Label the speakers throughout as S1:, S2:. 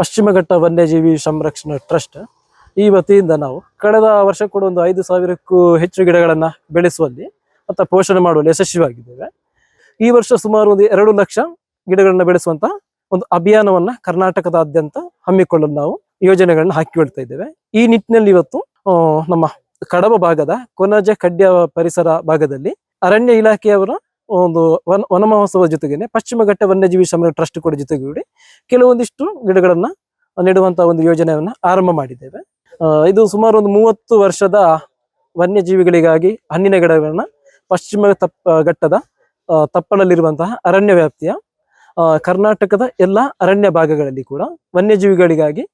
S1: ಪಶ್ಚಿಮ ಘಟ್ಟ ವನ್ಯಜೀವಿ ಸಂರಕ್ಷಣಾ ಟ್ರಸ್ಟ್. ಈ ವತಿಯಿಂದ ನಾವು ಕಳೆದ ವರ್ಷ ಕೂಡ ಒಂದು ಐದು ಸಾವಿರಕ್ಕೂ ಹೆಚ್ಚು ಗಿಡಗಳನ್ನ ಬೆಳೆಸುವಲ್ಲಿ ಮತ್ತು ಪೋಷಣೆ ಮಾಡುವಲ್ಲಿ ಯಶಸ್ವಿಯಾಗಿದ್ದೇವೆ. ಈ ವರ್ಷ ಸುಮಾರು ಒಂದು ಎರಡು ಲಕ್ಷ ಗಿಡಗಳನ್ನ ಬೆಳೆಸುವಂತ ಒಂದು ಅಭಿಯಾನವನ್ನ ಕರ್ನಾಟಕದಾದ್ಯಂತ ಹಮ್ಮಿಕೊಳ್ಳಲು ನಾವು ಯೋಜನೆಗಳನ್ನ ಹಾಕಿಕೊಳ್ತಾ ಇದ್ದೇವೆ. ಈ ನಿಟ್ಟಿನಲ್ಲಿ ಇವತ್ತು ನಮ್ಮ ಕಡಬ ಭಾಗದ ಕೊನಜ ಕಡ್ಯ ಪರಿಸರ ಭಾಗದಲ್ಲಿ ಅರಣ್ಯ ಇಲಾಖೆಯವರ ಒಂದು ವನ ವನ ಮಹೋತ್ಸವ ಜೊತೆಗೇನೆ ಪಶ್ಚಿಮ ಘಟ್ಟ ವನ್ಯಜೀವಿ ಸಮಯ ಟ್ರಸ್ಟ್ ಕೂಡ ಜೊತೆಗೂಡಿ ಕೆಲವೊಂದಿಷ್ಟು ಗಿಡಗಳನ್ನ ನೆಡುವಂತ ಒಂದು ಯೋಜನೆಯನ್ನ ಆರಂಭ ಮಾಡಿದ್ದೇವೆ. ಇದು ಸುಮಾರು ಒಂದು ಮೂವತ್ತು ವರ್ಷದ ವನ್ಯಜೀವಿಗಳಿಗಾಗಿ ಹಣ್ಣಿನ ಗಿಡಗಳನ್ನ ಪಶ್ಚಿಮ ತಪ್ಪ ಘಟ್ಟದ ತಪ್ಪಲಲ್ಲಿರುವಂತಹ ಅರಣ್ಯ ವ್ಯಾಪ್ತಿಯ ಕರ್ನಾಟಕದ ಎಲ್ಲ ಅರಣ್ಯ ಭಾಗಗಳಲ್ಲಿ ಕೂಡ ವನ್ಯಜೀವಿಗಳಿಗಾಗಿ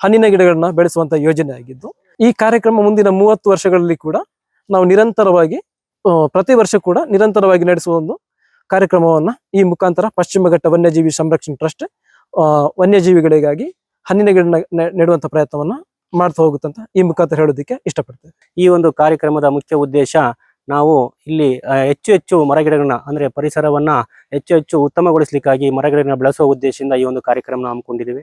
S1: ಹಣ್ಣಿನ ಗಿಡಗಳನ್ನ ಬೆಳೆಸುವಂತಹ ಯೋಜನೆ ಆಗಿದ್ದು ಈ ಕಾರ್ಯಕ್ರಮ ಮುಂದಿನ ಮೂವತ್ತು ವರ್ಷಗಳಲ್ಲಿ ಕೂಡ ನಾವು ನಿರಂತರವಾಗಿ ಪ್ರತಿ ವರ್ಷ ಕೂಡ ನಿರಂತರವಾಗಿ ನಡೆಸುವ ಒಂದು ಕಾರ್ಯಕ್ರಮವನ್ನ ಈ ಮುಖಾಂತರ ಪಶ್ಚಿಮ ಘಟ್ಟ ವನ್ಯಜೀವಿ ಸಂರಕ್ಷಣಾ ಟ್ರಸ್ಟ್ ವನ್ಯಜೀವಿಗಳಿಗಾಗಿ ಹಣ್ಣಿನ ಗಿಡ ನೆಡುವಂತ ಪ್ರಯತ್ನವನ್ನ ಮಾಡ್ತಾ ಹೋಗುತ್ತಂತ ಈ ಮುಖಾಂತರ ಹೇಳೋದಕ್ಕೆ ಇಷ್ಟಪಡ್ತೇವೆ
S2: ಈ ಒಂದು ಕಾರ್ಯಕ್ರಮದ ಮುಖ್ಯ ಉದ್ದೇಶ ನಾವು ಇಲ್ಲಿ ಹೆಚ್ಚು ಹೆಚ್ಚು ಮರಗಿಡಗಳನ್ನ, ಅಂದ್ರೆ ಪರಿಸರವನ್ನ ಹೆಚ್ಚು ಹೆಚ್ಚು ಉತ್ತಮಗೊಳಿಸಲಿಕ್ಕಾಗಿ ಮರಗಿಡಗಳನ್ನ ಬೆಳೆಸುವ ಉದ್ದೇಶದಿಂದ ಈ ಒಂದು ಕಾರ್ಯಕ್ರಮ ಹಮ್ಮಿಕೊಂಡಿದ್ದೀವಿ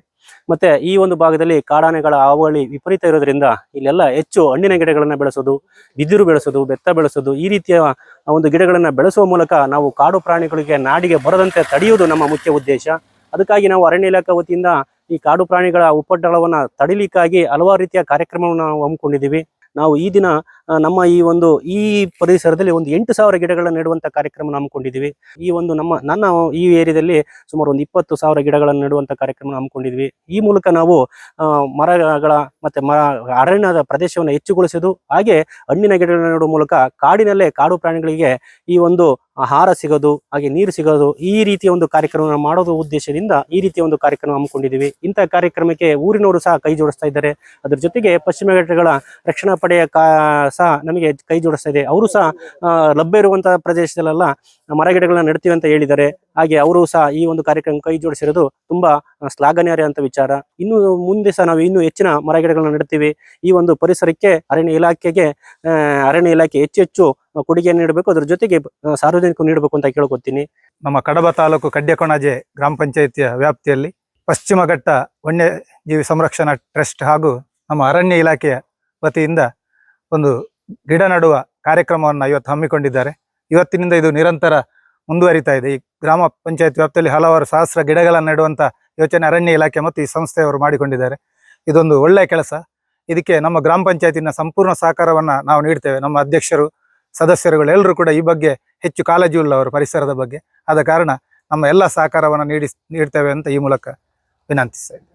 S2: ಮತ್ತೆ ಈ ಒಂದು ಭಾಗದಲ್ಲಿ ಕಾಡಾನೆಗಳ ಹಾವಳಿ ವಿಪರೀತ ಇರೋದ್ರಿಂದ ಇಲ್ಲೆಲ್ಲ ಹೆಚ್ಚು ಹಣ್ಣಿನ ಗಿಡಗಳನ್ನ ಬೆಳೆಸೋದು, ಬಿದಿರು ಬೆಳೆಸೋದು, ಬೆತ್ತ ಬೆಳೆಸೋದು, ಈ ರೀತಿಯ ಒಂದು ಗಿಡಗಳನ್ನ ಬೆಳೆಸುವ ಮೂಲಕ ನಾವು ಕಾಡು ಪ್ರಾಣಿಗಳಿಗೆ ನಾಡಿಗೆ ಬರದಂತೆ ತಡೆಯುವುದು ನಮ್ಮ ಮುಖ್ಯ ಉದ್ದೇಶ. ಅದಕ್ಕಾಗಿ ನಾವು ಅರಣ್ಯ ಇಲಾಖೆ ವತಿಯಿಂದ ಈ ಕಾಡು ಪ್ರಾಣಿಗಳ ಉಪಟಳವನ್ನ ತಡಿಲಿಕ್ಕಾಗಿ ಹಲವಾರು ರೀತಿಯ ಕಾರ್ಯಕ್ರಮವನ್ನು ನಾವು ಹಮ್ಮಿಕೊಂಡಿದ್ದೀವಿ. ನಾವು ಈ ದಿನ ನಮ್ಮ ಈ ಒಂದು, ಈ ಪರಿಸರದಲ್ಲಿ ಒಂದು ಎಂಟು ಸಾವಿರ ಗಿಡಗಳನ್ನು ನೆಡುವಂತ ಕಾರ್ಯಕ್ರಮ ಹಮ್ಮಿಕೊಂಡಿದ್ದೀವಿ. ಈ ಒಂದು ನಮ್ಮ, ನನ್ನ ಈ ಏರಿಯಾದಲ್ಲಿ ಸುಮಾರು ಒಂದು ಇಪ್ಪತ್ತು ಸಾವಿರ ಗಿಡಗಳನ್ನು ನೆಡುವಂತ ಕಾರ್ಯಕ್ರಮ ಹಮ್ಮಿಕೊಂಡಿದ್ವಿ ಈ ಮೂಲಕ ನಾವು ಮರಗಳ ಮತ್ತೆ ಮರ, ಅರಣ್ಯದ ಪ್ರದೇಶವನ್ನು ಹೆಚ್ಚುಗೊಳಿಸೋದು ಹಾಗೆ ಹಣ್ಣಿನ ಗಿಡಗಳನ್ನು ನೆಡುವ ಮೂಲಕ ಕಾಡಿನಲ್ಲೇ ಕಾಡು ಪ್ರಾಣಿಗಳಿಗೆ ಈ ಒಂದು ಆಹಾರ ಸಿಗೋದು, ಹಾಗೆ ನೀರು ಸಿಗೋದು, ಈ ರೀತಿಯ ಒಂದು ಕಾರ್ಯಕ್ರಮ ಮಾಡೋದು ಉದ್ದೇಶದಿಂದ ಈ ರೀತಿಯ ಒಂದು ಕಾರ್ಯಕ್ರಮ ಹಮ್ಮಿಕೊಂಡಿದ್ದೀವಿ. ಇಂಥ ಕಾರ್ಯಕ್ರಮಕ್ಕೆ ಊರಿನವರು ಸಹ ಕೈ ಜೋಡಿಸ್ತಾ ಇದ್ದಾರೆ. ಅದರ ಜೊತೆಗೆ ಪಶ್ಚಿಮ ಘಟ್ಟಗಳ ರಕ್ಷಣಾ ಪಡೆಯ ಸಹ ನಮಗೆ ಕೈ ಜೋಡಿಸ್ತಾ ಇದೆ. ಅವರು ಸಹ ಲಭ್ಯ ಇರುವಂತಹ ಪ್ರದೇಶದಲ್ಲೆಲ್ಲ ಮರಗಿಡಗಳನ್ನ ನೆಡ್ತೀವಿ ಅಂತ ಹೇಳಿದ್ದಾರೆ. ಹಾಗೆ ಅವರು ಸಹ ಈ ಒಂದು ಕಾರ್ಯಕ್ರಮ ಕೈ ಜೋಡಿಸಿರೋದು ತುಂಬಾ ಶ್ಲಾಘನೀಯ ಅಂತ ವಿಚಾರ. ಇನ್ನು ಮುಂದೆ ಸಹ ನಾವು ಇನ್ನೂ ಹೆಚ್ಚಿನ ಮರಗಿಡಗಳನ್ನ ನೆಡ್ತೀವಿ. ಈ ಒಂದು ಪರಿಸರಕ್ಕೆ, ಅರಣ್ಯ ಇಲಾಖೆಗೆ ಅರಣ್ಯ ಇಲಾಖೆ ಹೆಚ್ಚು ಹೆಚ್ಚು ಕೊಡುಗೆಯನ್ನು ನೀಡಬೇಕು. ಅದ್ರ ಜೊತೆಗೆ ಸಾರ್ವಜನಿಕರು ನೀಡಬೇಕು ಅಂತ ಕೇಳ್ಕೊತೀನಿ.
S3: ನಮ್ಮ ಕಡಬ ತಾಲೂಕು ಕಡ್ಯಕೊಣಾಜೆ ಗ್ರಾಮ ಪಂಚಾಯಿತಿಯ ವ್ಯಾಪ್ತಿಯಲ್ಲಿ ಪಶ್ಚಿಮ ಘಟ್ಟ ವನ್ಯಜೀವಿ ಸಂರಕ್ಷಣಾ ಟ್ರಸ್ಟ್ ಹಾಗೂ ನಮ್ಮ ಅರಣ್ಯ ಇಲಾಖೆಯ ವತಿಯಿಂದ ಒಂದು ಗಿಡ ನಡುವ ಕಾರ್ಯಕ್ರಮವನ್ನು ಇವತ್ತು ಹಮ್ಮಿಕೊಂಡಿದ್ದಾರೆ. ಇವತ್ತಿನಿಂದ ಇದು ನಿರಂತರ ಮುಂದುವರಿತಾ ಇದೆ. ಈ ಗ್ರಾಮ ಪಂಚಾಯತ್ ವ್ಯಾಪ್ತಿಯಲ್ಲಿ ಹಲವಾರು ಸಹಸ್ರ ಗಿಡಗಳನ್ನು ನೆಡುವಂತ ಯೋಚನೆ ಅರಣ್ಯ ಇಲಾಖೆ ಮತ್ತು ಈ ಸಂಸ್ಥೆಯವರು ಮಾಡಿಕೊಂಡಿದ್ದಾರೆ. ಇದೊಂದು ಒಳ್ಳೆಯ ಕೆಲಸ. ಇದಕ್ಕೆ ನಮ್ಮ ಗ್ರಾಮ ಪಂಚಾಯತಿನ ಸಂಪೂರ್ಣ ಸಹಕಾರವನ್ನು ನಾವು ನೀಡ್ತೇವೆ. ನಮ್ಮ ಅಧ್ಯಕ್ಷರು, ಸದಸ್ಯರುಗಳು ಎಲ್ಲರೂ ಕೂಡ ಈ ಬಗ್ಗೆ ಹೆಚ್ಚು ಕಾಳಜಿ ಉಳ್ಳವರು ಪರಿಸರದ ಬಗ್ಗೆ. ಆದ ಕಾರಣ ನಮ್ಮ ಎಲ್ಲ ಸಹಕಾರವನ್ನು ನೀಡಿ, ನೀಡ್ತೇವೆ ಅಂತ ಈ ಮೂಲಕ ವಿನಂತಿಸ್ತೇವೆ